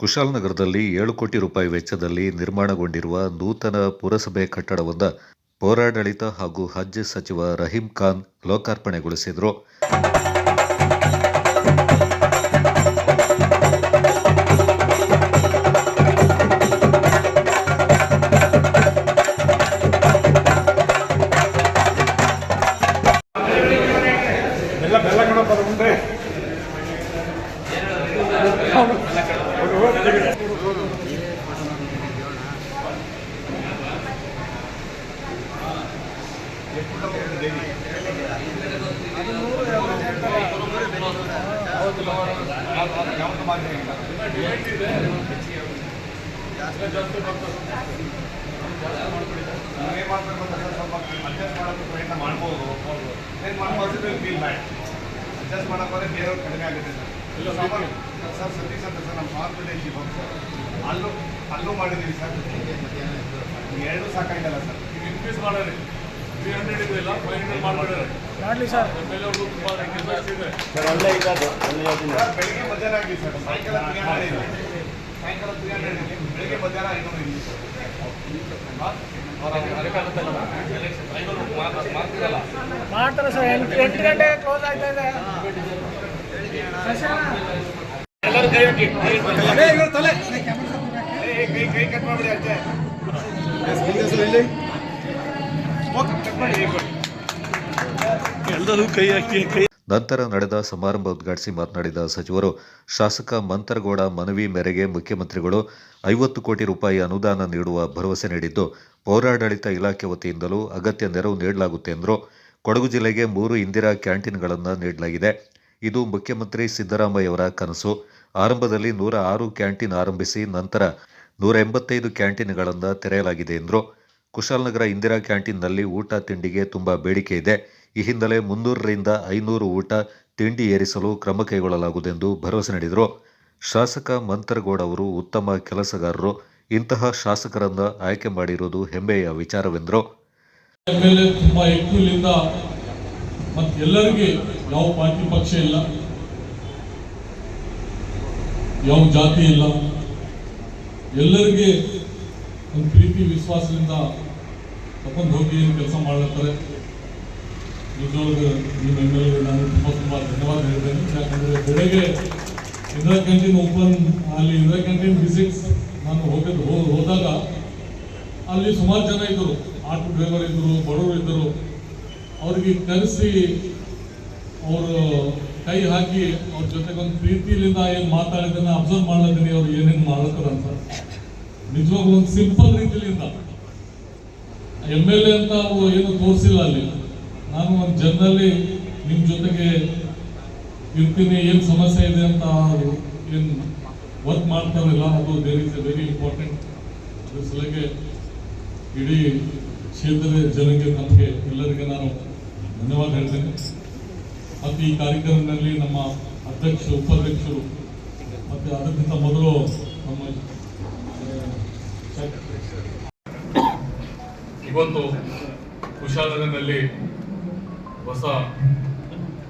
ಕುಶಾಲನಗರದಲ್ಲಿ ಏಳು ಕೋಟಿ ರೂಪಾಯಿ ವೆಚ್ಚದಲ್ಲಿ ನಿರ್ಮಾಣಗೊಂಡಿರುವ ನೂತನ ಪುರಸಭೆ ಕಟ್ಟಡವೊಂದ ಪೌರಾಡಳಿತ ಹಾಗೂ ಹಜ್ ಸಚಿವ ರಹೀಂ ಖಾನ್ ಲೋಕಾರ್ಪಣೆಗೊಳಿಸಿದರು. ಏನ್ ಮಾಡ್ಬೇಕು ಅಂತ ಸರ್. ಸ್ವಲ್ಪ ಅಡ್ಜಸ್ಟ್ ಮಾಡೋಕ್ಕೆ ಪ್ರಯತ್ನ ಮಾಡ್ಬೋದು ಏನು ಮಾಡ್ಬೋದು ಫೀಲ್ ಬ್ಯಾಡ್ ಅಡ್ಜಸ್ಟ್ ಮಾಡಕ್ಕೆ ಹೋದ್ರೆ ಬೇರೆಯವ್ರು ಕಡಿಮೆ ಆಗುತ್ತೆ ಸರ್ ಇಲ್ಲ ಸಾಮಾನ್ಯ ಸರ್ ಸತೀಶ್ ಅಂತ ಸರ್ ನಮ್ಮ ಕಾನ್ಫಿಡೆನ್ಸ್ ಇವಾಗ ಸರ್ ಅಲ್ಲೂ ಅಲ್ಲೂ ಮಾಡಿದ್ದೀವಿ ಸರ್ ಎರಡು ಸಾಕಾಯ್ತಲ್ಲ ಸರ್ ಇನ್ಕ್ರೀಸ್ ಮಾಡೋರಿ ತ್ರೀ ಹಂಡ್ರೆಡ್ ಇದೆಯಲ್ಲ ಫೈವ್ ಹಂಡ್ರೆಡ್ ಮಾಡ್ಬಿಡೋರಿ ಮಾಡಲಿ ಸರ್ ಮೇಲೆ ಅವ್ರಿಗೂ ತುಂಬ ಕೆಲಸ ಇದೆ ಸರ್ ಬೆಳಿಗ್ಗೆ ಮಧ್ಯಾಹ್ನ ಆಗಿದೆ ಸರ್. ಸಾಯಂಕಾಲ ಇದೆ ಸಾಯಂಕಾಲ ತ್ರೀ ಹಂಡ್ರೆಡ್ ಇದೆ ಬೆಳಿಗ್ಗೆ ಮಧ್ಯಾಹ್ನ ಐನೂರು ಇದೆ ಸರ್ ಮಾಡ್ತಾರೆ ಸರ್ ಎಂಟು ಎಂಟು ಗಂಟೆ ಕ್ಲೋಸ್ ಆಗ್ತಾ ಇದೆ. ಎಲ್ಲರೂ ಕೈ ಕೈ ಕಟ್ ಮಾಡ್ಬಿಡಿ ಅಷ್ಟೇ. ಕಟ್ ಮಾಡಿ ಹಾಕಿ ನಂತರ ನಡೆದ ಸಮಾರಂಭ ಉದ್ಘಾಟಿಸಿ ಮಾತನಾಡಿದ ಸಚಿವರು, ಶಾಸಕ ಮಂತರಗೌಡ ಮನವಿ ಮೇರೆಗೆ ಮುಖ್ಯಮಂತ್ರಿಗಳು ಐವತ್ತು ಕೋಟಿ ರೂಪಾಯಿ ಅನುದಾನ ನೀಡುವ ಭರವಸೆ ನೀಡಿದ್ದು, ಪೌರಾಡಳಿತ ಇಲಾಖೆ ವತಿಯಿಂದಲೂ ಅಗತ್ಯ ನೆರವು ನೀಡಲಾಗುತ್ತೆ ಎಂದರು. ಕೊಡಗು ಜಿಲ್ಲೆಗೆ ಮೂರು ಇಂದಿರಾ ಕ್ಯಾಂಟೀನ್ಗಳನ್ನು ನೀಡಲಾಗಿದೆ. ಇದು ಮುಖ್ಯಮಂತ್ರಿ ಸಿದ್ದರಾಮಯ್ಯವರ ಕನಸು. ಆರಂಭದಲ್ಲಿ ನೂರ ಆರು ಕ್ಯಾಂಟೀನ್ ಆರಂಭಿಸಿ ನಂತರ ನೂರ ಎಂಬತ್ತೈದು ಕ್ಯಾಂಟೀನ್ಗಳನ್ನು ತೆರೆಯಲಾಗಿದೆ ಎಂದರು. ಕುಶಾಲನಗರ ಇಂದಿರಾ ಕ್ಯಾಂಟೀನ್ನಲ್ಲಿ ಊಟ, ತಿಂಡಿಗೆ ತುಂಬ ಬೇಡಿಕೆ ಇದೆ. ಈ ಹಿನ್ನೆಲೆ ಮುನ್ನೂರರಿಂದ ಐನೂರು ಊಟ ತಿಂಡಿ ಏರಿಸಲು ಕ್ರಮ ಕೈಗೊಳ್ಳಲಾಗುವುದೆಂದು ಭರವಸೆ ನೀಡಿದರು. ಶಾಸಕ ಮಂತರಗೌಡ ಅವರು ಉತ್ತಮ ಕೆಲಸಗಾರರು, ಇಂತಹ ಶಾಸಕರನ್ನು ಆಯ್ಕೆ ಮಾಡಿರುವುದು ಹೆಮ್ಮೆಯ ವಿಚಾರವೆಂದರು. ಎಲ್ಲರಿಗೆ ಯಾವ ಇಲ್ಲ, ಯಾವ ಜಾತಿ ಇಲ್ಲ, ಎಲ್ಲರಿಗೆ ಒಂದು ಪ್ರೀತಿ, ವಿಶ್ವಾಸದಿಂದ ತಗೊಂಡು ಹೋಗಿ ಏನು ಕೆಲಸ ಮಾಡ್ಲತ್ತಾರೆ. ನಿಜವಾಗ್ಲೂ ನಿಮ್ಮ ಎಲ್ ನಾನು ತುಂಬ ತುಂಬ ಧನ್ಯವಾದ ಹೇಳ್ತೇನೆ. ಯಾಕಂದರೆ ಬೆಳಗ್ಗೆ ಇಂದಿರಾ ಕ್ಯಾಂಟೀನ್ ಓಪನ್, ಅಲ್ಲಿ ಇಂದಿರಾ ಕ್ಯಾಂಟೀನ್ ವಿಸಿಟ್ಸ್ ನಾನು ಹೋಗಿದ್ದು ಹೋದಾಗ ಅಲ್ಲಿ ಸುಮಾರು ಜನ ಇದ್ದರು. ಆಟೋ ಡ್ರೈವರ್ ಇದ್ದರು, ಬಡವರು ಇದ್ದರು. ಅವ್ರಿಗೆ ಕರೆಸಿ ಅವರು ಕೈ ಹಾಕಿ ಅವ್ರ ಜೊತೆಗೊಂದು ಪ್ರೀತಿಲಿಂದ ಏನು ಮಾತಾಡಿದ್ದನ್ನ ಅಬ್ಸರ್ವ್ ಮಾಡ್ಲತ್ತೀನಿ. ಅವ್ರು ಏನೇನು ಅಂತ. ನಿಜವಾಗ್ಲೂ ಒಂದು ಸಿಂಪಲ್ ರೀತಿಲಿಂದ. ಎಂ ಎಲ್ ಎ ಅಂತ ಅವರು ಏನು ತೋರಿಸಿಲ್ಲ ಅಲ್ಲಿ. ನಾನು ಒಂದು ಜನರಲ್ಲಿ ನಿಮ್ಮ ಜೊತೆಗೆ ಇರ್ತೀನಿ, ಏನು ಸಮಸ್ಯೆ ಇದೆ ಅಂತ ಅವರು ಏನು ವರ್ಕ್ ಮಾಡ್ತಾರಲ್ಲ, ಅದು there is a very important ಅದ್ರ ಇಡೀ ಕ್ಷೇತ್ರದ ಜನಕ್ಕೆ ನಮಗೆ ಎಲ್ಲರಿಗೆ ನಾನು ಧನ್ಯವಾದ ಹೇಳ್ತೇನೆ. ಮತ್ತು ಈ ಕಾರ್ಯಕ್ರಮದಲ್ಲಿ ನಮ್ಮ ಅಧ್ಯಕ್ಷರು, ಉಪಾಧ್ಯಕ್ಷರು, ಮತ್ತು ಅದಕ್ಕಿಂತ ಮೊದಲು ನಮ್ಮ ಇವತ್ತು ಕುಶಾಲನಗರದಲ್ಲಿ ಹೊಸ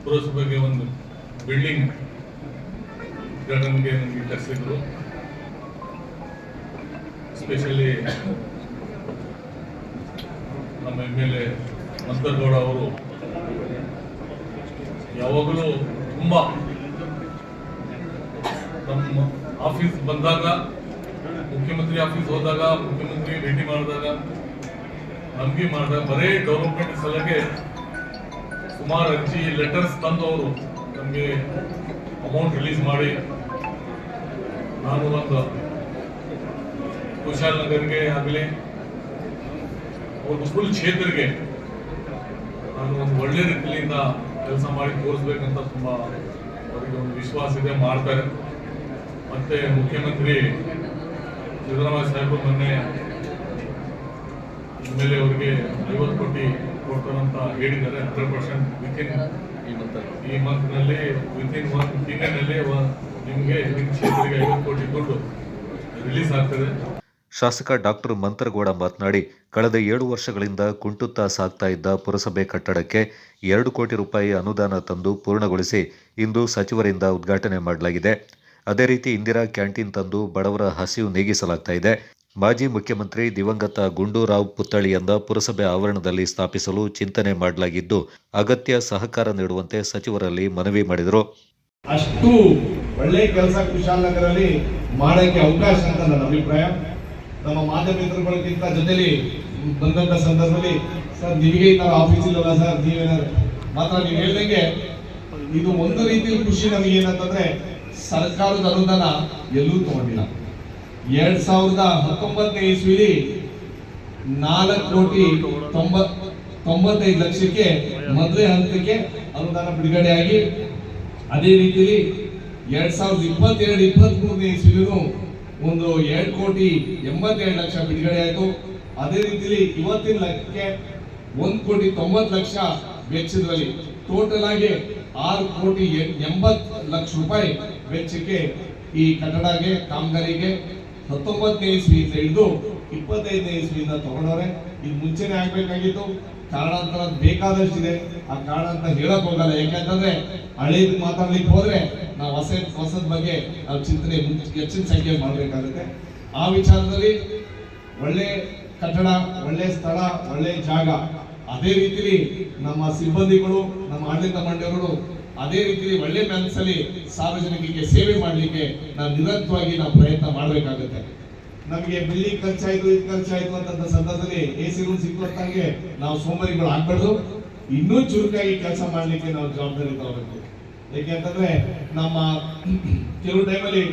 ಪುರಸಭೆಗೆ ಒಂದು ಬಿಲ್ಡಿಂಗ್ ಉದ್ಘಾಟನೆಗೆ ನಮಗೆ ಕರೆಸಿದ್ರು. ಎಸ್ಪೆಷಲಿ ನಮ್ಮ ಎಂ ಎಲ್ ಎ ಮಂತರಗೌಡ ಅವರು. ಯಾವಾಗಲೂ ತುಂಬ ನಮ್ಮ ಆಫೀಸ್ ಬಂದಾಗ, ಮುಖ್ಯಮಂತ್ರಿ ಆಫೀಸ್ ಹೋದಾಗ, ಮುಖ್ಯಮಂತ್ರಿ ಭೇಟಿ ಮಾಡಿದಾಗ, ನಮಗೆ ಮಾಡಿದಾಗ ಬರೀ ಡೆವಲಪ್ಮೆಂಟ್ ಸಲಹೆ ಸುಮಾರು ಅರ್ಜಿ ಲೆಟರ್ಸ್ ತಂದು ಅವರು ನಮಗೆ ಅಮೌಂಟ್ ರಿಲೀಸ್ ಮಾಡಿ ನಾನು ಒಂದು ಕುಶಾಲನಗರ್ಗೆ ಆಗಲಿ ಅವ್ರ ಫುಲ್ ಕ್ಷೇತ್ರಕ್ಕೆ ನಾನು ಒಂದು ಒಳ್ಳೆ ರೀತಿಯಿಂದ ಕೆಲಸ ಮಾಡಿ ತೋರಿಸ್ಬೇಕಂತ ತುಂಬ ಅವರಿಗೆ ಒಂದು ವಿಶ್ವಾಸ ಇದೆ, ಮಾಡ್ತಾರೆ. ಮತ್ತೆ ಮುಖ್ಯಮಂತ್ರಿ ಸಿದ್ದರಾಮಯ್ಯ ಸಾಹೇಬರು ಮೊನ್ನೆ ಮೇಲೆ ಅವರಿಗೆ ಐವತ್ತು ಕೋಟಿ ಕೊಡ್ತಾರಂತ ಹೇಳಿದ್ದಾರೆ ಹಂಡ್ರೆಡ್ ಪರ್ಸೆಂಟ್ ವಿತಿನ್ ಈ ಮಂತ್ನಲ್ಲಿ ವಿತಿನ್ ಒನ್ ತಿಂಗಳಿನಲ್ಲಿ ನಿಮಗೆ ನಿಮ್ಮ ಕ್ಷೇತ್ರಕ್ಕೆ ಐವತ್ತು ಕೋಟಿ ದುಡ್ಡು ರಿಲೀಸ್ ಆಗ್ತದೆ. ಶಾಸಕ ಡಾಕ್ಟರ್ ಮಂತ್ರಗೌಡ ಮಾತನಾಡಿ ಕಳೆದ ಏಳು ವರ್ಷಗಳಿಂದ ಕುಂಟುತ್ತಾ ಸಾಗ್ತಾ ಇದ್ದ ಪುರಸಭೆ ಕಟ್ಟಡಕ್ಕೆ ಎರಡು ಕೋಟಿ ರೂಪಾಯಿ ಅನುದಾನ ತಂದು ಪೂರ್ಣಗೊಳಿಸಿ ಇಂದು ಸಚಿವರಿಂದ ಉದ್ಘಾಟನೆ ಮಾಡಲಾಗಿದೆ. ಅದೇ ರೀತಿ ಇಂದಿರಾ ಕ್ಯಾಂಟೀನ್ ತಂದು ಬಡವರ ಹಸಿವು ನೀಗಿಸಲಾಗ್ತಾ ಇದೆ. ಮಾಜಿ ಮುಖ್ಯಮಂತ್ರಿ ದಿವಂಗತ ಗುಂಡೂರಾವ್ ಪುತ್ಥಳಿಯಿಂದ ಪುರಸಭೆ ಆವರಣದಲ್ಲಿ ಸ್ಥಾಪಿಸಲು ಚಿಂತನೆ ಮಾಡಲಾಗಿದ್ದು, ಅಗತ್ಯ ಸಹಕಾರ ನೀಡುವಂತೆ ಸಚಿವರಲ್ಲಿ ಮನವಿ ಮಾಡಿದರು. ಅಷ್ಟು ಒಳ್ಳೆ ಕೆಲಸ ಕುಶಾಲನಗರಲ್ಲಿ ಮಾಡಕ್ಕೆ ಅವಕಾಶ ಅಂತ ನನ್ನ ಅಭಿಪ್ರಾಯ. ನಮ್ಮ ಮಾಧ್ಯಮಿತ್ರಗಳಿಗಿಂತ ಜೊತೆಲಿ ಬಂದಂತ ಸಂದರ್ಭದಲ್ಲಿ, ಸರ್, ನಿಮಗೆ ತರ ಆಫೀಸ್ ಇಲ್ಲಲ್ಲ ಸರ್? ನೀವೇನಾದ್ರು ಮಾತ್ರ ನೀವು ಹೇಳ್ದಂಗೆ ಇದು ಒಂದು ರೀತಿಯಲ್ಲಿ ಖುಷಿ ನಮಗೆ ಏನಂತಂದ್ರೆ ಸರ್ಕಾರದ ಅನುದಾನ ಎಲ್ಲೂ ತಗೊಂಡಿಲ್ಲ. ಎರಡ್ ಸಾವಿರದ ಹತ್ತೊಂಬತ್ತನೇ ಇಸ್ವಿಲಿ ನಾಲ್ಕು ಕೋಟಿ ತೊಂಬತ್ ತೊಂಬತ್ತೈದು ಲಕ್ಷಕ್ಕೆ ಮೊದಲೇ ಹಂತಕ್ಕೆ ಅನುದಾನ ಬಿಡುಗಡೆಯಾಗಿ. ಅದೇ ರೀತಿಲಿ ಎರಡ್ ಸಾವಿರದ ಇಪ್ಪತ್ತೆರಡು ಇಪ್ಪತ್ತ್ ಮೂರನೇ ಇಸ್ವಿಲೂ ಒಂದು ಎರಡು ಕೋಟಿ ಎಂಬತ್ತೆರಡು ಲಕ್ಷ ಬಿಡುಗಡೆ ಆಯಿತು ಅದೇ ರೀತಿಲಿ ಇವತ್ತಿನ ಲಕ್ಷಕ್ಕೆ ಒಂದು ಕೋಟಿ ತೊಂಬತ್ತು ಲಕ್ಷ ವೆಚ್ಚದಲ್ಲಿ ಟೋಟಲ್ ಆಗಿ ಆರು ಕೋಟಿ ಎಂಬತ್ತು ಲಕ್ಷ ರೂಪಾಯಿ ವೆಚ್ಚಕ್ಕೆ ಈ ಕಟ್ಟಡಗೆ ಕಾಮಗಾರಿಗೆ ಹತ್ತೊಂಬತ್ತನೇ ಇಸ್ವಿಯಿಂದ ಹಿಡಿದು ಇಪ್ಪತ್ತೈದನೇ ಇಸ್ವಿಯಿಂದ ತಗೊಂಡವ್ರೆ. ಇದು ಮುಂಚೆನೆ ಆಗ್ಬೇಕಾಗಿತ್ತು. ಕಾರಣಾಂತರ ಬೇಕಾದಷ್ಟಿದೆ. ಆ ಕಾರಣ ಅಂತ ಹೇಳಕ್ ಹೋಗಲ್ಲ. ಯಾಕಂತಂದ್ರೆ ಹಳೇದ್ ಮಾತಾಡ್ಲಿಕ್ಕೆ ಹೋದ್ರೆ ನಾವು ಹೊಸ ಹೊಸದ ಬಗ್ಗೆ ನಾವು ಚಿಂತನೆ ಹೆಚ್ಚಿನ ಸಂಖ್ಯೆ ಮಾಡಬೇಕಾಗುತ್ತೆ. ಆ ವಿಚಾರದಲ್ಲಿ ಒಳ್ಳೆ ಕಟ್ಟಡ, ಒಳ್ಳೆ ಸ್ಥಳ, ಒಳ್ಳೆ ಜಾಗ. ಅದೇ ರೀತಿಲಿ ನಮ್ಮ ಸಿಬ್ಬಂದಿಗಳು, ನಮ್ಮ ಆಡಳಿತ ಮಂಡಳಿಗಳು ಅದೇ ರೀತಿಯಲ್ಲಿ ಒಳ್ಳೆ ಮನಸ್ಸಲ್ಲಿ ಸಾರ್ವಜನಿಕರಿಗೆ ಸೇವೆ ಮಾಡಲಿಕ್ಕೆ ನಾವು ನಿರಂತರವಾಗಿ ನಾವು ಪ್ರಯತ್ನ ಮಾಡಬೇಕಾಗುತ್ತೆ. ನಮಗೆ ಬಿಲ್ಡಿಂಗ್ ಖರ್ಚಾಯ್ತು, ಇದು ಖರ್ಚಾಯ್ತು ಅಂತ ಸಂದರ್ಭದಲ್ಲಿ ಎ ಸಿ ರೂಮ್ ಸಿಕ್ಕಂಗೆ ನಾವು ಸೋಮಾರಿಗಳು ಆಗ್ಬಾರ್ದು. ಇನ್ನೂ ಚುರುಕಾಗಿ ಕೆಲಸ ಮಾಡಲಿಕ್ಕೆ ನಾವು ಜವಾಬ್ದಾರಿ ತಗೋಬೇಕು. ಯಾಕೆಂತಂದ್ರೆ ನಮ್ಮ ಕೆಲವು ಟೈಮಲ್ಲಿ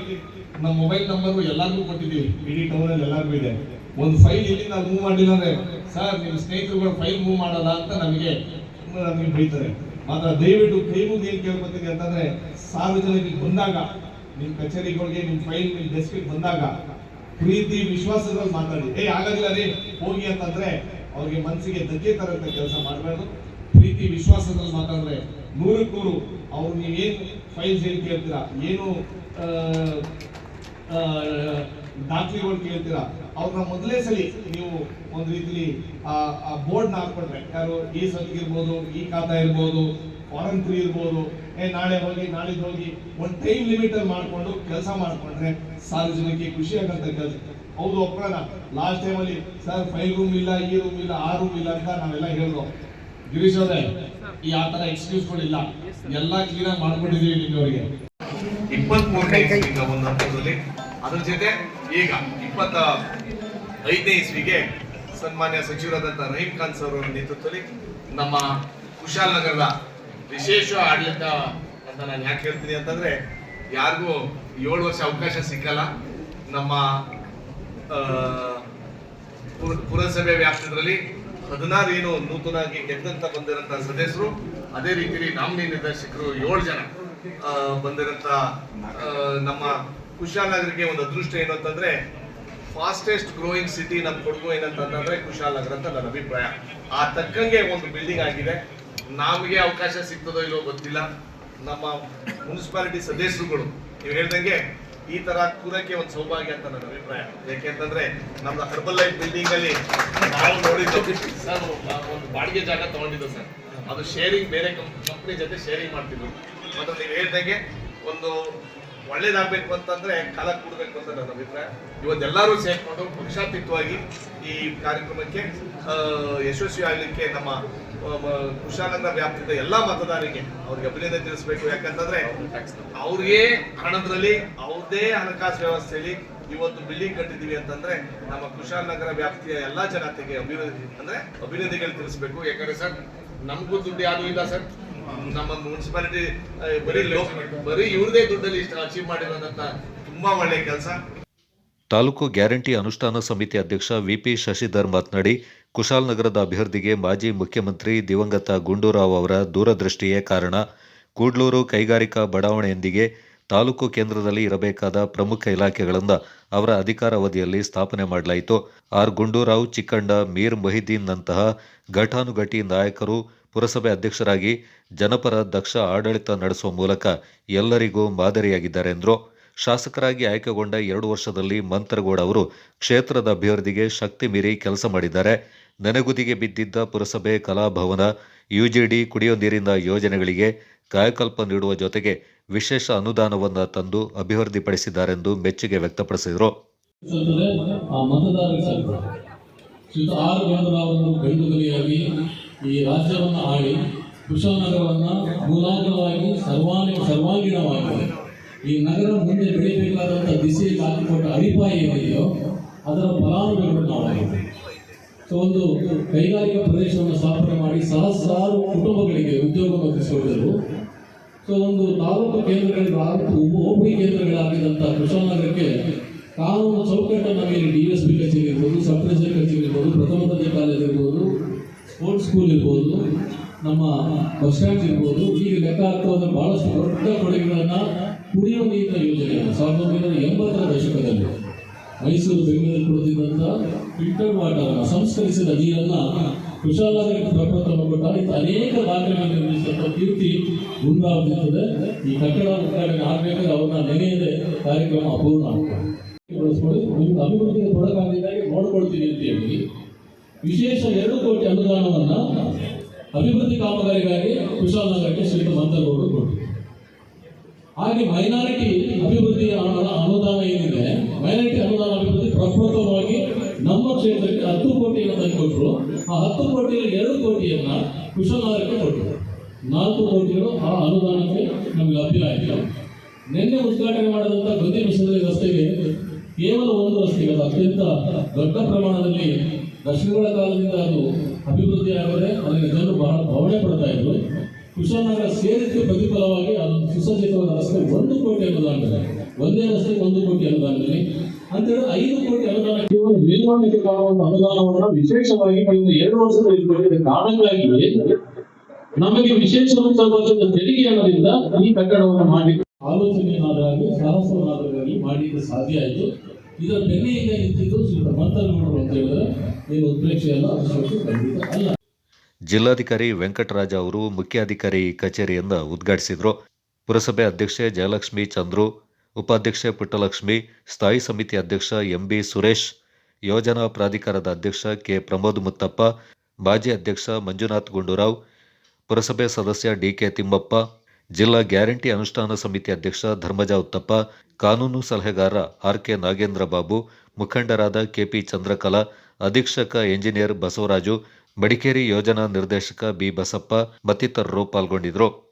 ನಮ್ಮ ಮೊಬೈಲ್ ನಂಬರ್ ಎಲ್ಲರಿಗೂ ಕೊಟ್ಟಿದ್ದೀವಿ. ಇಡೀ ಟೌನ್ ಅಲ್ಲಿ ಎಲ್ಲರಿಗೂ ಇದೆ. ಒಂದು ಫೈಲ್ ಇಲ್ಲಿಂದ ಮೂವ್ ಮಾಡಿಲ್ಲ ಅಂದ್ರೆ, ಸರ್, ನಿಮ್ಮ ಸ್ನೇಹಿತರುಗಳು ಫೈಲ್ ಮೂವ್ ಮಾಡಲ್ಲ ಅಂತ ನಮಗೆ ನಮಗೆ ಬೈತಾರೆ. ಮಾತ್ರ ದಯವಿಟ್ಟು ಕೈ ಮುಗಿ ಏನ್ ಕೇಳ್ಕೊತೀನಿ ಅಂತಂದ್ರೆ, ಸಾರ್ವಜನಿಕರಿಗೆ ಬಂದಾಗ, ನಿಮ್ ಕಚೇರಿಗಳಿಗೆ, ನಿಮ್ ಫೈಲ್ ನಿಮ್ ಡೆಸ್ಕ್ ಬಂದಾಗ ಪ್ರೀತಿ, ವಿಶ್ವಾಸದಲ್ಲಿ ಮಾತಾಡಿ. ಏ ಆಗೋದಿಲ್ಲ ರೀ, ಹೋಗಿ ಅಂತಂದ್ರೆ ಅವ್ರಿಗೆ ಮನಸ್ಸಿಗೆ ಧಕ್ಕೆ ತರಂತ ಕೆಲಸ ಮಾಡಬಾರ್ದು. ಪ್ರೀತಿ, ವಿಶ್ವಾಸದಲ್ಲಿ ಮಾತಾಡಿದ್ರೆ ನೂರಕ್ಕೆ ನೂರು ಅವ್ರು ನೀವೇನು ಫೈಲ್ಸ್ ಏನು ಕೇಳ್ತೀರಾ? ಏನು ದಾಖಲೆಗಳು ಕೇಳ್ತೀರಾ? ಅವ್ರನ್ನ ಮೊದಲೇ ಸಲಿ ನೀವು ಒಂದು ರೀತಿಲಿ ಆ ಬೋರ್ಡ್ನ ಹಾಕೊಂಡ್ರೆ ಯಾರು ಈ ಸಲಿಗೆ ಇರ್ಬೋದು ಈ ಖಾತಾ ಇರ್ಬೋದು ಫಾರನ್ ತ್ರೀ ಇರ್ಬೋದು ಏ ನಾಳೆ ಹೋಗಿ ನಾಳೆ ಹೋಗಿ ಒಂದು ಟೈಮ್ ಲಿಮಿಟ್ ಅಲ್ಲಿ ಮಾಡ್ಕೊಂಡು ಕೆಲಸ ಮಾಡ್ಕೊಂಡ್ರೆ ಸಾರ್ವಜನಿಕ ಖುಷಿ ಆಗಂತ ಕೆಲಸ ಹೌದು ಒಪ್ಪಣ ಲಾಸ್ಟ್ ಟೈಮಲ್ಲಿ ಸರ್ ಫೈವ್ ರೂಮ್ ಇಲ್ಲ ಈ ರೂಮ್ ಇಲ್ಲ ಆ ರೂಮ್ ಇಲ್ಲ ಅಂತ ನಾವೆಲ್ಲ ಹೇಳಿದ್ರು. ಗಿರೀಶ್ ಅವರೇ ಈ ಆ ಥರ ಎಕ್ಸ್ಕ್ಯೂಸ್ಗಳಿಲ್ಲ ಎಲ್ಲ ಕ್ಲೀನ್ ಆಗಿ ಮಾಡ್ಕೊಂಡಿದೀವಿ ಇಪ್ಪತ್ಮೂರನೇ ಇಸ್ವಿಗೆ ಒಂದು ಹಂತದಲ್ಲಿ. ಅದ್ರ ಜೊತೆ ಈಗ ಇಪ್ಪತ್ತ ಐದನೇ ಇಸ್ವಿಗೆ ಸನ್ಮಾನ್ಯ ಸಚಿವರಾದಂಥ ರಹೀಂ ಖಾನ್ ಸರ್ ಅವರ ನೇತೃತ್ವದಲ್ಲಿ ನಮ್ಮ ಕುಶಾಲನಗರದ ವಿಶೇಷ ಆಡಳಿತ ಅಂತ ನಾನು ಯಾಕೆ ಹೇಳ್ತೀನಿ ಅಂತಂದ್ರೆ ಯಾರಿಗೂ ಏಳು ವರ್ಷ ಅವಕಾಶ ಸಿಕ್ಕಲ್ಲ. ನಮ್ಮ ಪುರಸಭೆ ವ್ಯಾಪ್ತಿಯಲ್ಲಿ ಹದಿನಾರು ಏನು ನೂತನಾಗಿ ಗೆದ್ದಂತ ಬಂದಿರಂತ ಸದಸ್ಯರು ಅದೇ ರೀತಿಯಲ್ಲಿ ನಾಮಿನಿ ನಿರ್ದೇಶಕರು ಏಳು ಜನ. ಬಂದಿರಂತ ನಮ್ಮ ನಮ್ಮ ಕುಶಾಲನಗರಿಗೆ ಒಂದು ಅದೃಷ್ಟ ಏನು ಅಂತಂದ್ರೆ ಫಾಸ್ಟೆಸ್ಟ್ ಗ್ರೋಯಿಂಗ್ ಸಿಟಿ ನಮ್ಮ ಕೊಡಗು ಏನಂತಂದ್ರೆ ಕುಶಾಲನಗರ ಅಂತ ನನ್ನ ಅಭಿಪ್ರಾಯ. ಆ ತಕ್ಕಂಗೆ ಒಂದು ಬಿಲ್ಡಿಂಗ್ ಆಗಿದೆ. ನಮಗೆ ಅವಕಾಶ ಸಿಗ್ತದೋ ಇಲ್ಲೋ ಗೊತ್ತಿಲ್ಲ. ನಮ್ಮ ಮುನ್ಸಿಪಾಲಿಟಿ ಸದಸ್ಯರುಗಳು, ನೀವು ಹೇಳ್ದಂಗೆ ಈ ತರ ಕೂರಕ್ಕೆ ಒಂದು ಸೌಭಾಗ್ಯ ಅಂತ ನನ್ನ ಅಭಿಪ್ರಾಯ. ಯಾಕೆಂತಂದ್ರೆ ನಮ್ದು ಹರ್ಬಲ್ ಲೈಫ್ ಬಿಲ್ಡಿಂಗ್ ಅಲ್ಲಿ ನಾವು ನೋಡಿದ್ದು ಸರ್, ಒಂದು ಬಾಡಿಗೆ ಜಾಗ ತಗೊಂಡಿದ್ದು ಸರ್. ಅದು ಶೇರಿಂಗ್ ಬೇರೆ ಕಂಪ್ನಿ ಜೊತೆ ಶೇರಿಂಗ್ ಮಾಡ್ತಿದ್ರು. ಮತ್ತೆ ನೀವು ಹೇಳ್ದಂಗೆ ಒಂದು ಒಳ್ಳೇದಾಗ್ಬೇಕು ಅಂತಂದ್ರೆ ಕಾಲ ಕೂಡಬೇಕು ಅಂತ ನನ್ನ ಅಭಿಪ್ರಾಯ. ಇವತ್ತೆಲ್ಲರೂ ಸೇರ್ಕೊಂಡು ಪಕ್ಷಾತೀತವಾಗಿ ಈ ಕಾರ್ಯಕ್ರಮಕ್ಕೆ ಯಶಸ್ವಿ ಆಗಲಿಕ್ಕೆ ನಮ್ಮ ಕುಶಾಲನಗರ ವ್ಯಾಪ್ತಿದ ಎಲ್ಲಾ ಮತದಾರರಿಗೆ ಅವ್ರಿಗೆ ಅಭಿನಂದನೆ ತಿಳಿಸ್ಬೇಕು. ಯಾಕಂತಂದ್ರೆ ಅವ್ರಿಗೆ ಹಣದಲ್ಲಿ ಅವ್ರದೇ ಹಣಕಾಸು ವ್ಯವಸ್ಥೆಯಲ್ಲಿ ಇವತ್ತು ಬಿಲ್ಡಿಂಗ್ ಕಟ್ಟಿದೀವಿ ಅಂತಂದ್ರೆ ನಮ್ಮ ಕುಶಾಲನಗರ ವ್ಯಾಪ್ತಿಯ ಎಲ್ಲಾ ಜನತೆಗೆ ಅಭಿವೃದ್ಧಿ ಅಂದ್ರೆ ಅಭಿನಂದನೆಗಳು ತಿಳಿಸ್ಬೇಕು. ಯಾಕಂದ್ರೆ ಸರ್, ನಮಗೂ ದುಡ್ಡು ಯಾರು ಇಲ್ಲ ಸರ್. ನಮ್ಮ ಮುನ್ಸಿಪಾಲಿಟಿ ಬರೀ ಬರೀ ಇವ್ರದೇ ದುಡ್ಡಲ್ಲಿ ಇಷ್ಟು ಅಚೀವ್ ಮಾಡಿರೋದಂತ ತುಂಬಾ ಒಳ್ಳೆ ಕೆಲಸ. ತಾಲೂಕು ಗ್ಯಾರಂಟಿ ಅನುಷ್ಠಾನ ಸಮಿತಿ ಅಧ್ಯಕ್ಷ ವಿಪಿ ಶಶಿಧರ್ ಮಾತನಾಡಿ ಕುಶಾಲನಗರದ ಅಭಿವೃದ್ಧಿಗೆ ಮಾಜಿ ಮುಖ್ಯಮಂತ್ರಿ ದಿವಂಗತ ಗುಂಡೂರಾವ್ ಅವರ ದೂರದೃಷ್ಟಿಯೇ ಕಾರಣ. ಕೂಡ್ಲೂರು ಕೈಗಾರಿಕಾ ಬಡಾವಣೆಯೊಂದಿಗೆ ತಾಲೂಕು ಕೇಂದ್ರದಲ್ಲಿ ಇರಬೇಕಾದ ಪ್ರಮುಖ ಇಲಾಖೆಗಳನ್ನು ಅವರ ಅಧಿಕಾರಾವಧಿಯಲ್ಲಿ ಸ್ಥಾಪನೆ ಮಾಡಲಾಯಿತು. ಆರ್ ಗುಂಡೂರಾವ್ ಚಿಕ್ಕಂಡ ಮೀರ್ ಮೊಹಿದ್ದೀನ್ನಂತಹ ಘಟಾನುಘಟಿ ನಾಯಕರು ಪುರಸಭೆ ಅಧ್ಯಕ್ಷರಾಗಿ ಜನಪರ ದಕ್ಷ ಆಡಳಿತ ನಡೆಸುವ ಮೂಲಕ ಎಲ್ಲರಿಗೂ ಮಾದರಿಯಾಗಿದ್ದಾರೆ ಎಂದರು. ಶಾಸಕರಾಗಿ ಆಯ್ಕೆಗೊಂಡ ಎರಡು ವರ್ಷದಲ್ಲಿ ಮಂತ್ರಗೌಡ ಅವರು ಕ್ಷೇತ್ರದ ಅಭಿವೃದ್ಧಿಗೆ ಶಕ್ತಿ ಮೀರಿ ಕೆಲಸ ಮಾಡಿದ್ದಾರೆ. ನೆನೆಗುದಿಗೆ ಬಿದ್ದಿದ್ದ ಪುರಸಭೆ ಕಲಾಭವನ ಯುಜಿಡಿ ಕುಡಿಯೋ ನೀರಿನ ಯೋಜನೆಗಳಿಗೆ ಕಾಯಕಲ್ಪ ನೀಡುವ ಜೊತೆಗೆ ವಿಶೇಷ ಅನುದಾನವನ್ನು ತಂದು ಅಭಿವೃದ್ಧಿಪಡಿಸಿದ್ದಾರೆಂದು ಮೆಚ್ಚುಗೆ ವ್ಯಕ್ತಪಡಿಸಿದರು. ಈ ರಾಜ್ಯವನ್ನು ಆಳಿ ಕುಶಾಲನಗರವನ್ನು ಮೂಲಾಂಗವಾಗಿ ಸರ್ವಾಂಗಿ ಸರ್ವಾಂಗೀಣವಾಗಿದೆ ಈ ನಗರ ಮುಂದೆ ಬೆಳೆಯಬೇಕಾದಂಥ ದಿಸೆಯಲ್ಲಿ ಹಾಕಿಕೊಟ್ಟ ಅಡಿಪಾಯ ಏನಿದೆಯೋ ಅದರ ಫಲಾನುಭವಿಗಳು ನಾವಾಗಿದ್ದೇವೆ ಸೊ, ಒಂದು ಕೈಗಾರಿಕಾ ಪ್ರದೇಶವನ್ನು ಸ್ಥಾಪನೆ ಮಾಡಿ ಸಹಸ್ರಾರು ಕುಟುಂಬಗಳಿಗೆ ಉದ್ಯೋಗ ಒದಗಿಸಿಕೊಟ್ಟರು ಸೊ, ಒಂದು ತಾಲೂಕು ಕೇಂದ್ರಗಳಿಂದ ಹೋಬಳಿ ಕೇಂದ್ರಗಳಾಗಿದ್ದಂಥ ಕುಶಾಲನಗರಕ್ಕೆ ಕಾನೂನು ಚೌಕಟ್ಟನ್ನು ಮೇಲೆ ಡಿ ಎಸ್ ಪಿ ಕಚೇರಿ ಇರ್ಬೋದು, ಸಬ್ ಕಚೇರಿ ಇರ್ಬೋದು, ಪ್ರಥಮ ದರ್ಜೆ ಕಾಲೇಜ್ ಇರ್ಬೋದು ಸ್ಪೋರ್ಟ್ಸ್ ಸ್ಕೂಲ್ ಇರ್ಬೋದು, ನಮ್ಮ ಬಸ್ ಸ್ಟ್ಯಾಂಡ್ ಇರ್ಬೋದು, ಈಗ ಲೆಕ್ಕ ಹಾಕ್ತಾ ಭಾಳಷ್ಟು ದೊಡ್ಡ ಕೊಡುಗೆಗಳನ್ನು ಕುಡಿಯುವ ನೀರಿನ ಯೋಜನೆ. ಸಾವಿರದ ಒಂಬೈನೂರ ಎಂಬತ್ತರ ದಶಕದಲ್ಲಿ ಮೈಸೂರು ಬೆಂಗಳೂರು ಕೊಡುತ್ತಿದ್ದಂತಹ ಫಿಲ್ಟರ್ ವಾಟರ್ ಸಂಸ್ಕರಿಸಿದ ನೀರನ್ನ ವಿಶಾಲಾದ ಪ್ರಪತ್ರ ಕೊಟ್ಟ ಇಂಥ ಅನೇಕ ದಾಖಲೆಗಳನ್ನು ನಿರ್ಮಿಸಿದಂಥ ಕೀರ್ತಿ ಮುಂದಾಗುತ್ತದೆ ಈ ಕಟ್ಟಡ ಉದ್ಘಾಟನೆ ಆಗಬೇಕಾದ್ರೆ ಅವ್ರನ್ನ ನೆನೆಯದೆ ಕಾರ್ಯಕ್ರಮ ಅಪೂರ್ಣ ನಿಮ್ಗೆ ಅಭಿವೃದ್ಧಿಗೆ ತೊಡಕಾಗಿದ್ದಾಗೆ ನೋಡ್ಕೊಳ್ತೀವಿ ಅಂತ ಹೇಳಿ. ವಿಶೇಷ ಎರಡು ಕೋಟಿ ಅನುದಾನವನ್ನ ಅಭಿವೃದ್ಧಿ ಕಾಮಗಾರಿಗಾಗಿ ಕುಶಾಲನಗರಕ್ಕೆ ಶ್ರೀಯುತ ಮಂತಗೌಡರು ಕೊಟ್ಟರು ಹಾಗೆ ಮೈನಾರಿಟಿ ಅಭಿವೃದ್ಧಿ ಅನು- ಅನುದಾನ ಏನಿದೆ ಮೈನಾರಿಟಿ ಅನುದಾನ ಅಭಿವೃದ್ಧಿ ಪ್ರಪ್ರಥಮವಾಗಿ ನಮ್ಮ ಕ್ಷೇತ್ರಕ್ಕೆ ಹತ್ತು ಕೋಟಿಯನ್ನು ತಂದುಕೊಟ್ರು. ಆ ಹತ್ತು ಕೋಟಿಯಲ್ಲಿ ಎರಡು ಕೋಟಿಯನ್ನ ಕುಶಲನಗರಕ್ಕೆ ಕೊಟ್ಟರು ನಾಲ್ಕು ಕೋಟಿಗಳು ಆ ಅನುದಾನಕ್ಕೆ ನಮಗೆ ಲಭ್ಯ ಆಯಿತು. ನಿನ್ನೆ ಉದ್ಘಾಟನೆ ಮಾಡಿದಂಥ ಗಂದಿ ಮಿಶ್ರದಲ್ಲಿ ರಸ್ತೆಗೆ ಕೇವಲ ಒಂದು ರಸ್ತೆಗೆ ಅದು ಅತ್ಯಂತ ದೊಡ್ಡ ಪ್ರಮಾಣದಲ್ಲಿ ದಶಕಗಳ ಕಾಲದಿಂದ ಅದು ಅಭಿವೃದ್ಧಿ ಆಗದೆ ಅಲ್ಲಿನ ಜನರು ಬಹಳ ಭಾವನೆ ಪಡ್ತಾ ಇದ್ರು. ಕುಶಾಲನಗರ ಸೇರಿದ್ದು ಪ್ರತಿಫಲವಾಗಿ ಅದು ಸುಸಜ್ಜಿತವಾದ ರಸ್ತೆ ಒಂದು ಕೋಟಿ ಅನುದಾನದಲ್ಲಿ, ಒಂದೇ ರಸ್ತೆ ಒಂದು ಕೋಟಿ ಅನುದಾನದಲ್ಲಿ. ಅಂತೇಳಿ ಐದು ಕೋಟಿ ಅನುದಾನ ಕೇವಲ ಮೇಲ್ಮಟ್ಟಕ್ಕೆ ಕಾಣುವಂತ ಅನುದಾನವನ್ನು ವಿಶೇಷವಾಗಿ ಕಳೆದ ಎರಡು ವರ್ಷದ ಕೊಟ್ಟಿದ್ದ ಕಾರಣಗಳಾಗಿವೆ. ನಮಗೆ ವಿಶೇಷ ರೂಪದ ತೆರಿಗೆ ಅನ್ನೋದ್ರಿಂದ ಈ ಕಟ್ಟಡವನ್ನು ಮಾಡಿ ಆಲೋಚನೆಯನ್ನಾದಾಗಿ ಸಾಹಸವನ್ನಾದಾಗಿ ಮಾಡಿ ಸಾಧ್ಯ ಆಯಿತು. ಇದರ ಬೆನ್ನೆಯಿಂದ ನಿಂತಿದ್ದು ಶ್ರೀ ಮಂತನಗೌಡರು ಅಂತ ಹೇಳಿದ್ರೆ. ಜಿಲ್ಲಾಧಿಕಾರಿ ವೆಂಕಟರಾಜ ಅವರು ಮುಖ್ಯಾಧಿಕಾರಿ ಕಚೇರಿಯಿಂದ ಉದ್ಘಾಟಿಸಿದರು. ಪುರಸಭೆ ಅಧ್ಯಕ್ಷೆ ಜಯಲಕ್ಷ್ಮಿ ಚಂದ್ರು, ಉಪಾಧ್ಯಕ್ಷೆ ಪುಟ್ಟಲಕ್ಷ್ಮಿ, ಸ್ಥಾಯಿ ಸಮಿತಿ ಅಧ್ಯಕ್ಷ ಎಂಬಿ ಸುರೇಶ್, ಯೋಜನಾ ಪ್ರಾಧಿಕಾರದ ಅಧ್ಯಕ್ಷ ಕೆ ಪ್ರಮೋದ್ ಮುತ್ತಪ್ಪ, ಮಾಜಿ ಅಧ್ಯಕ್ಷ ಮಂಜುನಾಥ್ ಗುಂಡೂರಾವ್, ಪುರಸಭೆ ಸದಸ್ಯ ಡಿಕೆ ತಿಮ್ಮಪ್ಪ, ಜಿಲ್ಲಾ ಗ್ಯಾರಂಟಿ ಅನುಷ್ಠಾನ ಸಮಿತಿ ಅಧ್ಯಕ್ಷ ಧರ್ಮಜ ಉತ್ತಪ್ಪ, ಕಾನೂನು ಸಲಹೆಗಾರ ಆರ್ ಕೆ ನಾಗೇಂದ್ರ ಬಾಬು, ಮುಖಂಡರಾದ ಕೆಪಿ ಚಂದ್ರಕಲಾ ಅಧೀಕ್ಷಕ ಎಂಜಿನಿಯರ್ ಬಸವರಾಜು ಮಡಿಕೇರಿ ಯೋಜನಾ ನಿರ್ದೇಶಕ ಬಿ ಬಸಪ್ಪ ಮತ್ತಿತರರು ಪಾಲ್ಗೊಂಡಿದ್ದರು.